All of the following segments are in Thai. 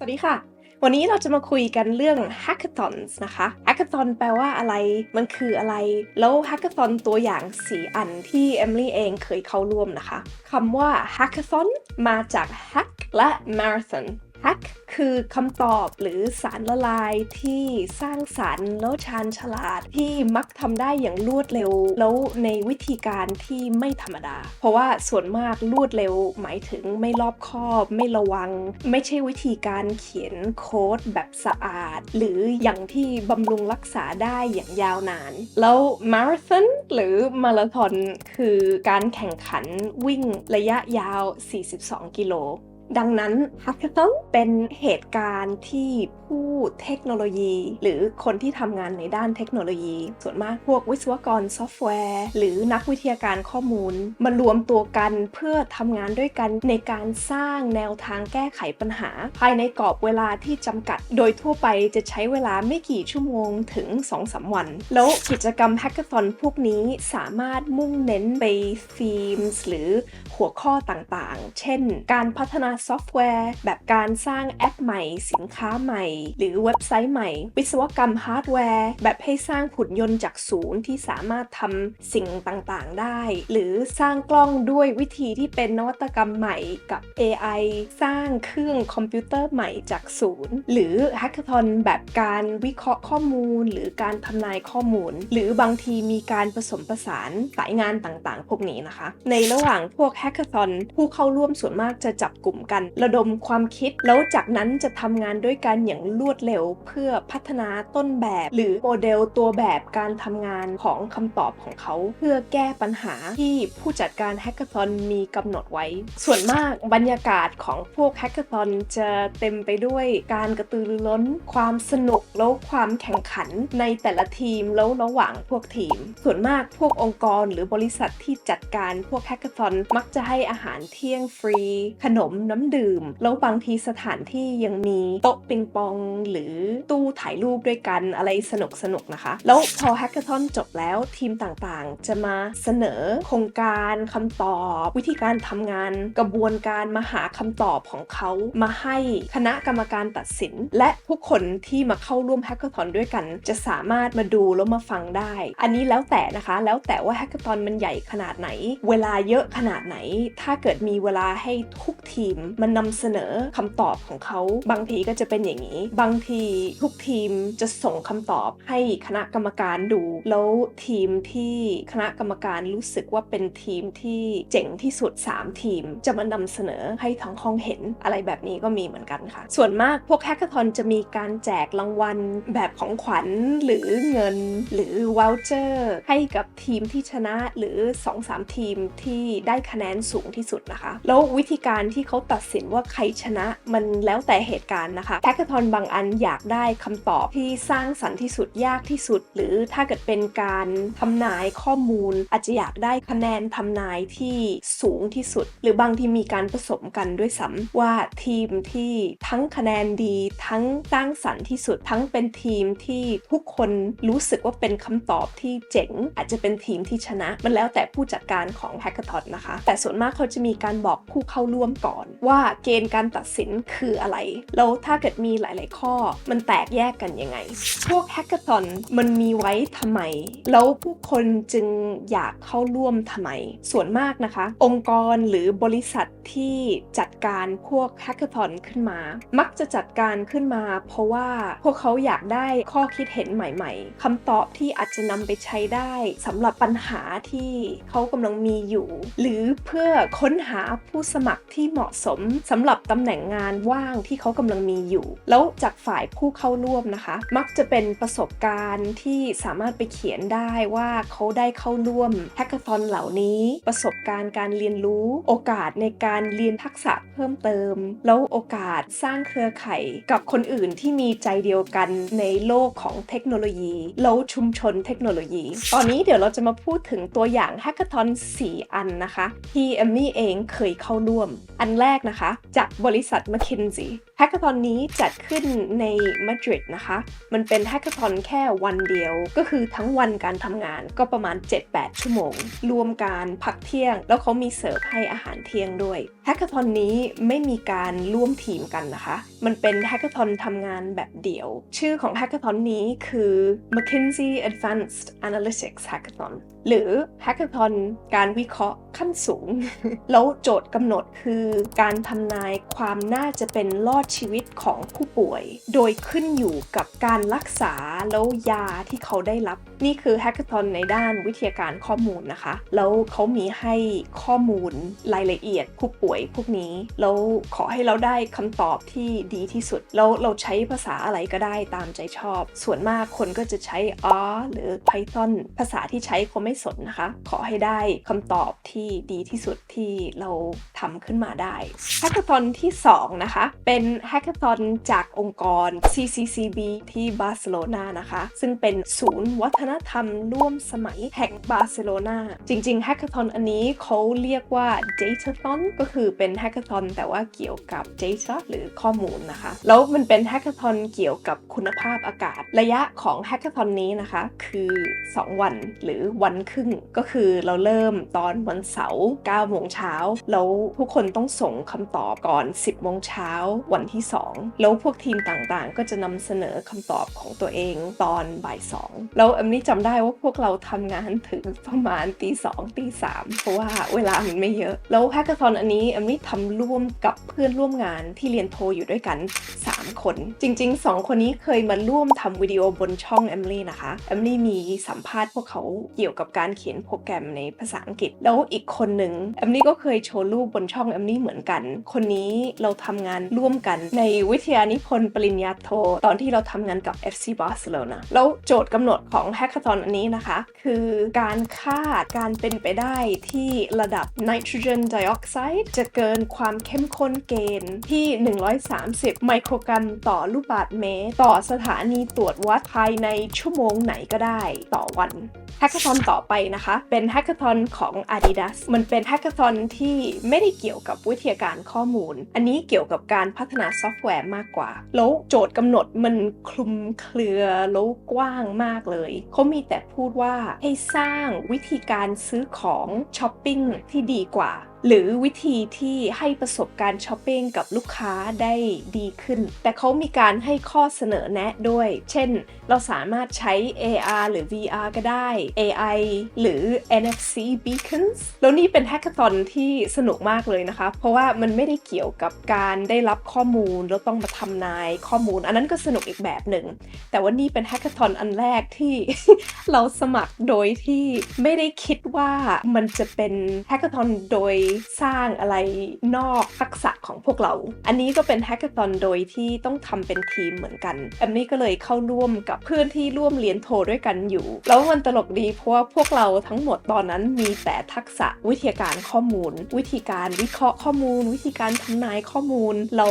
สวัสดีค่ะ วันนี้เราจะมาคุยกันเรื่อง hackathons นะคะ hackathon แปลว่าอะไร มันคืออะไร แล้ว hackathon ตัวอย่าง 4 อันที่เอมลี่เองเคยเข้าร่วมนะคะ คำว่า hackathon มาจาก hack และ marathon hack คือคำตอบหรือสารละลายที่สร้างสารรค์แล้วชาญฉลาดที่มักทำได้อย่างรวดเร็ว แล้วในวิธีการที่ไม่ธรรมดา เพราะว่าส่วนมากรวดเร็ว หมายถึงไม่รอบคอบ ไม่ระวัง ไม่ใช่วิธีการเขียนโค้ดแบบสะอาด หรืออย่างที่บำรุงรักษาได้อย่างยาวนาน แล้วมาราธอนหรือมาราธอนคือการแข่งขันวิ่งระยะยาว 42 กิโล ดังนั้น Hackathon เป็นเหตุการณ์ที่ผู้เทคโนโลยี หรือคนที่ทำงานในด้านเทคโนโลยี ส่วนมากพวกวิศวกรซอฟต์แวร์ หรือนักวิทยาการข้อมูล มารวมตัวกันเพื่อทำงานด้วยกันในการสร้างแนวทางแก้ไขปัญหา ภายในกรอบเวลาที่จำกัด โดยทั่วไปจะใช้เวลาไม่กี่ชั่วโมงถึง 2-3 วัน แล้วกิจกรรม Hackathon พวกนี้สามารถมุ่งเน้นไปธีมหรือหัวข้อต่างๆ เช่น การพัฒนาซอฟต์แวร์ แบบการสร้างแอปใหม่ สินค้าใหม่ หรือเว็บไซต์ใหม่ วิศวกรรมฮาร์ดแวร์ แบบให้สร้างหุ่นยนต์จากศูนย์ที่สามารถทำสิ่งต่างๆ ได้ หรือสร้างกล้องด้วยวิธีที่เป็นนวัตกรรมใหม่กับ AI สร้างเครื่องคอมพิวเตอร์ใหม่จากศูนย์ หรือ Hackathon แบบการวิเคราะห์ข้อมูล หรือการทำนายข้อมูล หรือบางทีมีการผสมผสานสายงานต่างๆ พวกนี้นะคะ ในระหว่างพวก Hackathon ผู้เข้าร่วมส่วนมากจะจับกลุ่มกัน ระดมความคิด แล้วจากนั้นจะทำงานด้วยกันอย่างรวดเร็ว เพื่อพัฒนาต้นแบบ หรือโมเดลตัวแบบการทำงานของคำตอบของเขา เพื่อแก้ปัญหาที่ผู้จัดการ Hackathon มีกำหนดไว้ ส่วนมากบรรยากาศของพวก Hackathon จะเต็มไปด้วยการกระตือรือร้น ความสนุกแล้วความแข่งขันในแต่ละทีมแล้วระหว่างพวกทีม ส่วนมากพวกองค์กรหรือบริษัทที่จัดการพวก Hackathon มักจะให้อาหารเที่ยงฟรี ขนมน้ำดื่ม แล้วบางทีสถานที่ยังมีโต๊ะปิงปอง หรือตู้ถ่ายรูปด้วยกันอะไรสนุกสนุกนะคะ แล้วพอ Hackathon จบแล้วทีมต่างๆ จะมาเสนอโครงการคำตอบ วิธีการทำงานกระบวนการมาหาคำตอบของเขามาให้คณะกรรมการตัดสิน และผู้คนที่มาเข้าร่วม Hackathon ด้วยกัน จะสามารถมาดูแล้วมาฟังได้ อันนี้แล้วแต่นะคะ แล้วแต่ว่า Hackathon มันใหญ่ขนาดไหน เวลาเยอะขนาดไหน ถ้าเกิดมีเวลาให้ทุกทีมมันนำเสนอคำตอบของเขา บางทีก็จะเป็นอย่างนี้ บางทีทุกทีมจะส่งคำตอบให้คณะกรรมการดู แล้วทีมที่คณะกรรมการรู้สึกว่าเป็นทีมที่เจ๋งที่สุด 3 ทีม จะมานำเสนอให้ทั้งห้องเห็นอะไรแบบนี้ก็มีเหมือนกันค่ะ ส่วนมากพวกแฮกเกอร์ทอนจะมีการแจกรางวัลแบบของขวัญหรือเงินหรือว o ลเจอร์ให้กับทีมที่ชนะหรือ 2-3 ทีมที่ได้คะแนนสูงที่สุดนะคะ แล้ววิธีการที่เขาตัดสินว่าใครชนะมันแล้วแต่เหตุการณ์นะคะแฮกเกอร์ทอนบางอันอยากได้คำตอบที่สร้างสรรค์ที่สุดยากที่สุด หรือถ้าเกิดเป็นการทำนายข้อมูล อาจจะอยากได้คะแนนทำนายที่สูงที่สุด หรือบางที่มีการผสมกันด้วยซ้ำว่าทีมที่ทั้งคะแนนดี ทั้งสร้างสรรค์ที่สุด ทั้งเป็นทีมที่ทุกคนรู้สึกว่าเป็นคำตอบที่เจ๋ง อาจจะเป็นทีมที่ชนะ มันแล้วแต่ผู้จัดการของแฮกเกอร์ทอนนะคะ แต่ส่วนมากเขาจะมีการบอกผู้เข้าร่วมก่อนว่าเกณฑ์การตัดสินคืออะไร แล้วถ้าเกิดมีหลาย ๆ ข้อ มันแตกแยกกันยังไง พวกแฮกเกอร์ทอนมันมีไว้ทำไม แล้วผู้คนจึงอยากเข้าร่วมทำไม ส่วนมากนะคะ องค์กรหรือบริษัทที่จัดการพวกแฮกเกอร์ทอนขึ้นมา มักจะจัดการขึ้นมา เพราะว่าพวกเขาอยากได้ข้อคิดเห็นใหม่ ๆคำตอบที่อาจจะนำไปใช้ได้สำหรับปัญหาที่เขากำลังมีอยู่ หรือเพื่อค้นหาผู้สมัครที่เหมาะสมสำหรับตำแหน่งงานว่างที่เขากำลังมีอยู่ แล้วจากฝ่ายผู้เข้าร่วมนะคะ มักจะเป็นประสบการณ์ที่สามารถไปเขียนได้ว่าเขาได้เข้าร่วมแฮกเกอร์ทอนเหล่านี้ ประสบการณ์การเรียนรู้ โอกาสในการเรียนทักษะเพิ่มเติม แล้วโอกาสสร้างเครือข่ายกับคนอื่นที่มีใจเดียวกันในโลกของเทคโนโลยี แล้วชุมชนเทคโนโลยี ตอนนี้เดี๋ยวเราจะมาพูดถึงตัวอย่างแฮกเกอร์ทอน4 อันนะคะ ที่เอมมี่เองเคยเข้าร่วม อันแรกกนะคะ จากบริษัท McKinsey แฮกเกอร์ทอนนี้จัดขึ้นในมาดริดนะคะ มันเป็นแฮกเกอร์ทอนแค่วันเดียว ก็คือทั้งวันการทำงานก็ประมาณ 7-8 ชั่วโมง รวมการพักเที่ยง แล้วเขามีเสิร์ฟให้อาหารเที่ยงด้วยแฮกเกอร์ทอนนี้ไม่มีการร่วมทีมกันนะคะ มันเป็นแฮกเกอร์ทอนทำงานแบบเดี่ยว ชื่อของแฮกเกอร์ทอนนี้คือ McKinsey Advanced Analytics Hackathon หรือ Hackathon การวิเคราะห์ขั้นสูง แล้วโจทย์กำหนดคือการการทำนายความน่าจะเป็นรอดชีวิตของผู้ป่วย โดยขึ้นอยู่กับการรักษาแล้วยาที่เขาได้รับ นี่คือ Hackathon ในด้านวิทยาการข้อมูลนะคะ แล้วเขามีให้ข้อมูลรายละเอียดผู้ป่วยพวกนี้ แล้วขอให้เราได้คำตอบที่ดีที่สุด แล้วเราใช้ภาษาอะไรก็ได้ตามใจชอบ ส่วนมากคนก็จะใช้ R หรือ Python ภาษาที่ใช้เขาไม่สนนะคะ ขอให้ได้คำตอบที่ดีที่สุดที่เราทำขึ้นมาได้แฮกเกอร์ทอนที่ 2 นะคะ เป็นแฮกเกอร์ทอนจากองค์กร CCCB ที่บาร์เซโลนานะคะ ซึ่งเป็นศูนย์วัฒนธรรมร่วมสมัยแห่งบาร์เซโลนาจริงๆแฮกเกอร์ทอนอันนี้เขาเรียกว่า Datathon ก็คือเป็นแฮกเกอร์ทอนแต่ว่าเกี่ยวกับ Data หรือข้อมูลนะคะ แล้วมันเป็นแฮกเกอร์ทอนเกี่ยวกับคุณภาพอากาศ ระยะของแฮกเกอร์ทอนนี้นะคะ คือ 2 วันหรือวันครึ่งก็คือเราเริ่มตอนวันเสาร์9โมงเช้าแล้วทุกคนต้องส่งคำตอบก่อน 10โมงเช้าวันที่ 2 แล้วพวกทีมต่างๆ ก็จะนำเสนอคำตอบของตัวเองตอนบ่าย2แล้วเอมนี่จำได้ว่าพวกเราทำงานถึงประมาณตีสองตีสามเพราะว่าเวลามันไม่เยอะ แล้วแฮกเกอร์ทอนอันนี้เอมนี่ทำร่วมกับเพื่อนร่วมงานที่เรียนโทอยู่ด้วยกัน 3 คน จริง ๆ 2 คนนี้เคยมาร่วมทำวิดีโอบนช่องเอมลี่นะคะเอมลี่มีสัมภาษณ์พวกเขาเกี่ยวกับการเขียนโปรแกรมในภาษาอังกฤษ แล้วอีกคนหนึ่งเอมลี่ก็เคยโชว์รูปบนช่องเอมลี่เหมือนกันคนนี้เราทำงานร่วมกันในวิทยานิพนธ์ปริญญาโท ตอนที่เราทำงานกับ FC Barcelona แล้วโจทย์กำหนดของแฮกเกอร์ทอนอันนี้นะคะ คือการคาดการเป็นไปได้ที่ระดับไนโตรเจนไดออกไซด์จะเกินความเข้มข้นเกณฑ์ที่ 130 ไมโครกรัมต่อลูกบาศก์เมตร ต่อสถานีตรวจวัดภายในชั่วโมงไหนก็ได้ต่อวันแฮกเกอร์ทอนต่อไปนะคะ เป็นแฮกเกอร์ทอนของ Adidas มันเป็นแฮกเกอร์ทอนที่ไม่ได้เกี่ยวกับวิทยาการข้อมูล อันนี้เกี่ยวกับการพัฒนาซอฟต์แวร์มากกว่า แล้วโจทย์กำหนดมันคลุมเครือแล้วกว้างมากเลย เขามีแต่พูดว่าให้สร้างวิธีการซื้อของช้อปปิ้งที่ดีกว่า หรือวิธีที่ให้ประสบการณ์ช้อปปิ้งกับลูกค้าได้ดีขึ้น แต่เขามีการให้ข้อเสนอแนะด้วย เช่น เราสามารถใช้ AR หรือ VR ก็ได้ AI หรือ NFC beacons แล้วนี่เป็นแฮกเกอร์ตอนที่สนุกมากเลยนะคะ เพราะว่ามันไม่ได้เกี่ยวกับการได้รับข้อมูลแล้วต้องมาทำนายข้อมูล อันนั้นก็สนุกอีกแบบหนึ่ง แต่ว่านี่เป็นแฮกเกอร์ทอนอันแรกที่ เราสมัครโดยที่ไม่ได้คิดว่ามันจะเป็นแฮกเกอร์ทอนโดยสร้างอะไรนอกทักษะของพวกเรา อันนี้ก็เป็นแฮกเกอร์ทอนโดยที่ต้องทำเป็นทีมเหมือนกันแอมนี่ก็เลยเข้าร่วมกับเพื่อนที่ร่วมเรียนโทด้วยกันอยู่ แล้วมันตลกดีเพราะว่าพวกเราทั้งหมดตอนนั้นมีแต่ทักษะวิทยาการข้อมูล วิธีการวิเคราะห์ข้อมูล วิธีการทำนายข้อมูล เรา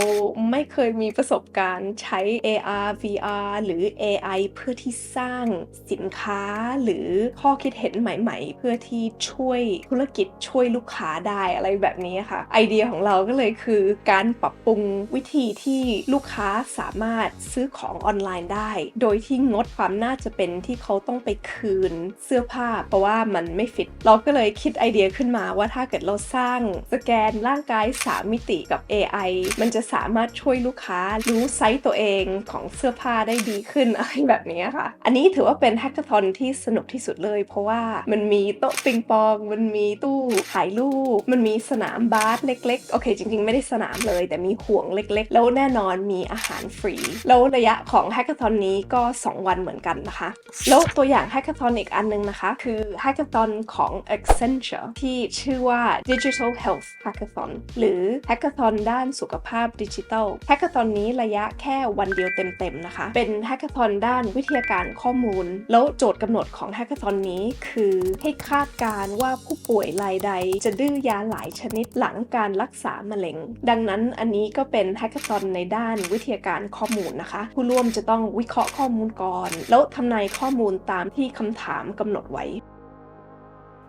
ไม่เคยมีประสบการณ์ใช้ AR VR หรือ AI เพื่อที่สร้างสินค้าหรือข้อคิดเห็นใหม่ ๆ เพื่อที่ช่วยธุรกิจช่วยลูกค้าได้อะไรแบบนี้ค่ะ ไอเดียของเราก็เลยคือ การปรับปรุงวิธีที่ลูกค้าสามารถซื้อของออนไลน์ได้ โดยที่งดความน่าจะเป็นที่เขาต้องไปคืนเสื้อผ้า เพราะว่ามันไม่ฟิต เราก็เลยคิดไอเดียขึ้นมาว่าถ้าเกิดเราสร้างสแกนร่างกาย 3 มิติกับ AI มันจะสามารถช่วยลูกค้ารู้ไซส์ตัวเองของเสื้อผ้าได้ดีขึ้นอะไรแบบนี้ค่ะ อันนี้ถือว่าเป็นแฮกเกอร์ทอนที่สนุกที่สุดเลย เพราะว่ามันมีโต๊ะปิงปอง มันมีตู้ถ่ายรูปมันมีสนามบาสเล็กๆ โอเค จริงๆ ไม่ได้สนามเลย แต่มีห่วงเล็กๆ แล้วแน่นอนมีอาหารฟรี แล้วระยะของแฮกเกอร์ทอนนี้ก็ 2 วันเหมือนกันนะคะ แล้วตัวอย่างแฮกเกอร์ทอนอีกอันนึงนะคะ คือแฮกเกอร์ทอนของ Accenture ที่ชื่อว่า Digital Health Hackathon หรือแฮกเกอร์ทอนด้านสุขภาพดิจิทัลแฮกเกอร์ทอนนี้ระยะแค่วันเดียวเต็มๆนะคะ เป็นแฮกเกอร์ทอนด้านวิทยาการข้อมูล แล้วโจทย์กำหนดของแฮกเกอร์ทอนนี้คือให้คาดการณ์ว่าผู้ป่วยรายใดจะดื้อยาหลายชนิดหลังการรักษามะเร็ง ดังนั้นอันนี้ก็เป็นแฮกเกอร์ซอนในด้านวิทยาการข้อมูลนะคะ ผู้ร่วมจะต้องวิเคราะห์ข้อมูลก่อน แล้วทำนายข้อมูลตามที่คำถามกำหนดไว้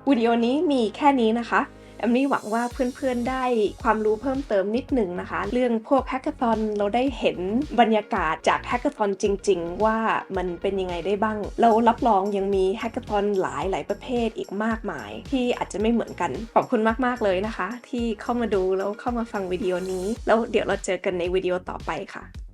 วิดีโอนี้มีแค่นี้นะคะ แอมลี่หวังว่าเพื่อนๆได้ความรู้เพิ่มเติมนิดหนึ่งนะคะ เรื่องพวกแฮกเกอร์ตอนเราได้เห็นบรรยากาศจากแฮกเกอร์ตอนจริง ๆ ว่ามันเป็นยังไงได้บ้าง เรารับรองยังมีแฮกเกอร์ตอนหลายหลายประเภทอีกมากมาย ที่อาจจะไม่เหมือนกัน ขอบคุณมากๆเลยนะคะ ที่เข้ามาดูแล้วเข้ามาฟังวิดีโอนี้ แล้วเดี๋ยวเราเจอกันในวิดีโอต่อไปค่ะ